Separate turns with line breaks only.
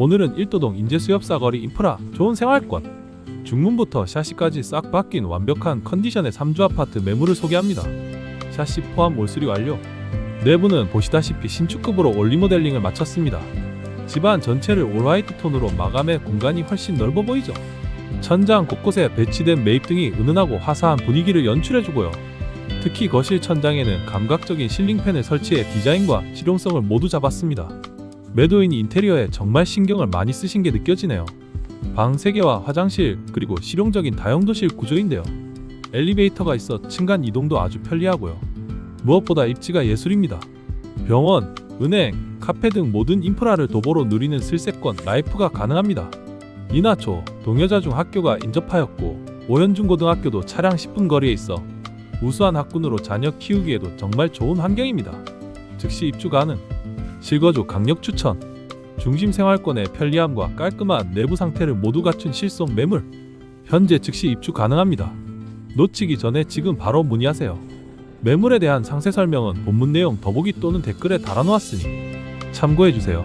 오늘은 일도동 인제수협 사거리 인프라 좋은 생활권 중문부터 샤시까지 싹 바뀐 완벽한 컨디션의 3주 아파트 매물을 소개합니다. 샤시 포함 올수리 완료. 내부는 보시다시피 신축급으로 올리모델링을 마쳤습니다. 집안 전체를 올 화이트 톤으로 마감해 공간이 훨씬 넓어 보이죠. 천장 곳곳에 배치된 매입등이 은은하고 화사한 분위기를 연출해주고요. 특히 거실 천장에는 감각적인 실링팬을 설치해 디자인과 실용성을 모두 잡았습니다. 매도인이 인테리어에 정말 신경을 많이 쓰신 게 느껴지네요. 방 3개와 화장실 그리고 실용적인 다용도실 구조인데요. 엘리베이터가 있어 층간 이동도 아주 편리하고요. 무엇보다 입지가 예술입니다. 병원, 은행, 카페 등 모든 인프라를 도보로 누리는 슬세권 라이프가 가능합니다. 이나초, 동여자 중 학교가 인접하였고 오현중고등학교도 차량 10분 거리에 있어 우수한 학군으로 자녀 키우기에도 정말 좋은 환경입니다. 즉시 입주 가능. 실거주 강력 추천. 중심 생활권의 편리함과 깔끔한 내부 상태를 모두 갖춘 실속 매물. 현재 즉시 입주 가능합니다. 놓치기 전에 지금 바로 문의하세요. 매물에 대한 상세 설명은 본문 내용 더보기 또는 댓글에 달아놓았으니 참고해 주세요.